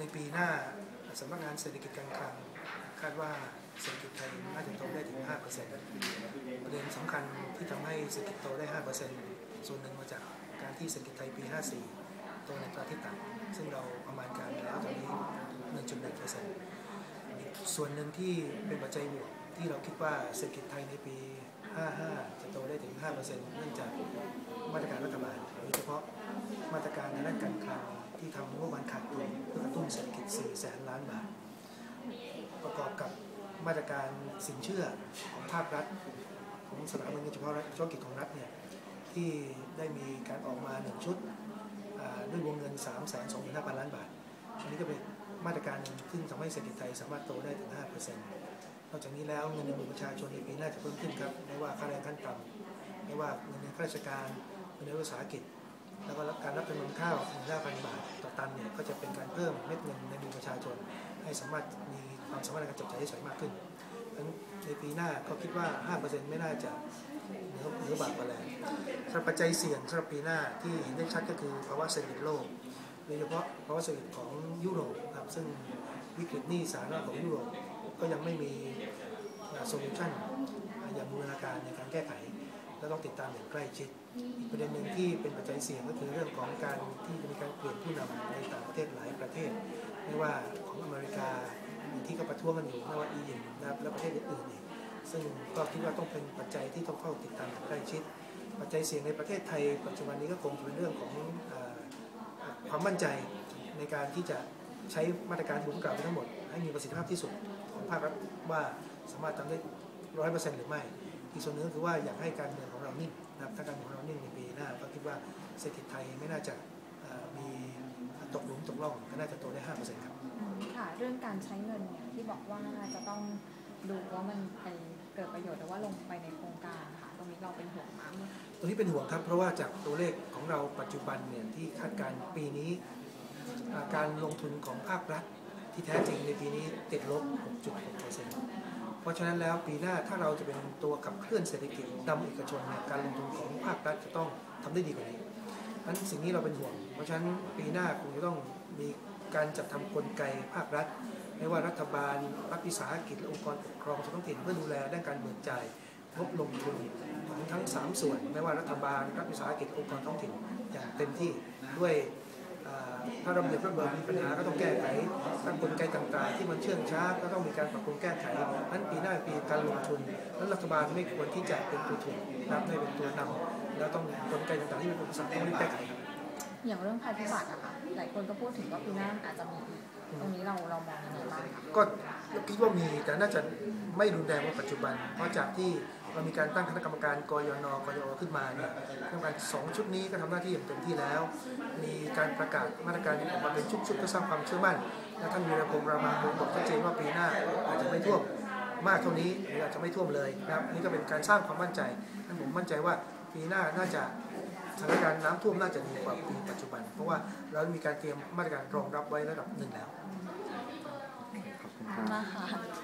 ในปีหน้าสำนักงานเศรษฐกิจการคลังคาดว่าเศรษฐกิจไทยน่าจะโตได้ถึง 5%ประเด็นสำคัญที่ทำให้เศรษฐกิจโตได้ 5%ส่วนหนึ่งมาจากการที่เศรษฐกิจไทยปี 54 โตในตราที่ต่ำซึ่งเราประมาณการแล้วตอนนี้ 1.1%ส่วนหนึ่งที่เป็นปัจจัยบวกที่เราคิดว่าเศรษฐกิจไทยในปี 55 จะโตได้ถึง 5%เนื่องจากมาตรการรัฐบาลโดยเฉพาะ ที่ทำงบประมาณขาดดุลเพื่อกระตุ้นเศรษฐกิจ 4 แสนล้านบาท ประกอบกับมาตรการสินเชื่อของภาครัฐ ของสถาบันเงินเฉพาะรัฐธุรกิจของรัฐเนี่ยที่ได้มีการออกมาหนึ่งชุดด้วยวงเงิน 3 2 5 0 0 0 ล้านบาท อันนี้ก็เป็นมาตรการหนึ่งซึ่งทำให้เศรษฐกิจไทยสามารถโตได้ถึง 5%นอกจากนี้แล้วเงินเดือนประชาชนในปีหน้าจะเพิ่มขึ้นครับไม่ว่าค่าแรงขั้นต่ำไม่ว่าเงินเดือนข้าราชการเงินเดือนวิสาหกิจ แล้วก็การรับจำนำข้าว1,500 บาทต่อตันเนี่ยก็จะเป็นการเพิ่มเม็ดเงินในมือประชาชน ให้สามารถมีความสามารถในการจับจ่ายใช้สอยมากขึ้นดังนั้นในปีหน้าก็คิดว่า 5%ไม่น่าจะเหนือเหนือบาทกว่าแรงสำหรับปัจจัยเสี่ยงสำหรับปีหน้าที่เห็นได้ชัดก็คือภาวะเศรษฐกิจโลกโดยเฉพาะภาวะเศรษฐกิจของยุโรปครับซึ่งวิกฤตหนี้สาธารณะของยุโรปก็ยังไม่มีโซลูชันอย่างบูรณาการในการแก้ไข และต้องติดตามอย่างใกล้ชิด อีกประเด็นหนึ่งที่เป็นปัจจัยเสี่ยงก็คือเรื่องของการที่จะมีการเปลี่ยนผู้นำในต่างประเทศหลายประเทศ ไม่ว่าของอเมริกาที่ก็ประท้วงกันอยู่ไม่ว่าอียิปต์นะครับและประเทศอื่นๆอีกซึ่งก็คิดว่าต้องเป็นปัจจัยที่ต้องเฝ้าติดตามอย่างใกล้ชิด ปัจจัยเสี่ยงในประเทศไทย ปัจจุบันนี้ก็คงเป็นเรื่องของอความมั่นใจในการที่จะใช้มาตรการที่ผมกล่าวไปทั้งหมด ให้มีประสิทธิภาพที่สุดของภาครัฐว่าสามารถทำได้ร้อยเปอร์เซ็นต์หรือไม่ อีกส่วนหนึงก็คือว่าอยากให้การเมืองของเรานิ่งนะครับถ้าการเมืองของเรานิ่งในปีหน้าก็คิดว่าเศรษฐกิจไทยไม่น่าจะเอ่อมีตกหลุมตกล่องก็น่าจะโตได้ห้าเปอร์เซ็นต์ครับค่ะเรื่องการใช้เงินเนี่ยที่บอกว่าจะต้องดูว่ามันไปเกิดประโยชน์หรือว่าลงไปในโครงการค่ะตรงนี้เราเป็นห่วงมากไหมคะตรงนี้เป็นห่วงครับเพราะว่าจากตัวเลขของเราปัจจุบันเนี่ยที่คาดการณ์ปีนี้อ่าการลงทุนของภาครัฐที่แท้จริงในปีนี้ติดลบ 6.6%เพราะฉะนั้นแล้วปีหน้าถ้าเราจะเป็นตัวขับเคลื่อนเศรษฐกิจนำเอกชนเนี่ยการลงทุนของภาครัฐจะต้องทำได้ดีกว่านี้นั้นสิ่งนี้เราเป็นห่วง เพราะฉะนั้นปีหน้าคงจะต้องมีการจัดทำกลไกภาครัฐ ไม่ว่ารัฐบาลรัฐวิสาหกิจและองค์กรปกครองส่วนท้องถิ่นเพื่อดูแลด้านการเบิกจ่ายงบลงทุนของทั้ง 3 ส่วน ไม่ว่ารัฐบาลรัฐวิสาหกิจองค์กรท้องถิ่นอย่างเต็มที่ด้วย อ่าถ้าระเบียบระเบิดมีปัญหาก็ต้องแก้ไขถ้ากลไกต่างๆ ที่มันเชื่องช้าก็ต้องมีการปรับปรุงแก้ไขนั้นปีหน้าปีการลงทุนนั้นรัฐบาลไม่ควรที่จะเป็นตัวถ่วงนะครับไม่เป็นตัวนำแล้วต้องกลไกต่างๆที่เป็นอุปสรรคต้องรีบแก้ไขอย่างเรื่องภัยพิบัติอะค่ะหลายคนก็พูดถึงว่าปีหน้าอาจจะมีตรงนี้เราเรามองยังไงบ้างคะก็คิดว่ามีแต่น่าจะไม่รุนแรงกว่าปัจจุบัน เพราะจากที่ เรามีการตั้งคณะกรรมการกยนกยอขึ้นมาเนี่ยคณะกรรมการสองชุดนี้ก็ทำหน้าที่อย่างเต็มที่แล้ว มีการประกาศมาตรการออกมาเป็นชุดๆเพื่อสร้างความเชื่อมั่น และท่านวีรพงษ์รามาพงศ์บอกชัดเจนว่าปีหน้าอาจจะไม่ท่วมมากเท่านี้หรืออาจจะไม่ท่วมเลยนะครับนี่ก็เป็นการสร้างความมั่นใจนั้นผมมั่นใจว่าปีหน้าน่าจะสถานการณ์น้ำท่วมน่าจะดีกว่าปีปัจจุบัน เพราะว่าเรามีการเตรียมมาตรการรองรับไว้ระดับหนึ่งแล้วขอบคุณมากค่ะ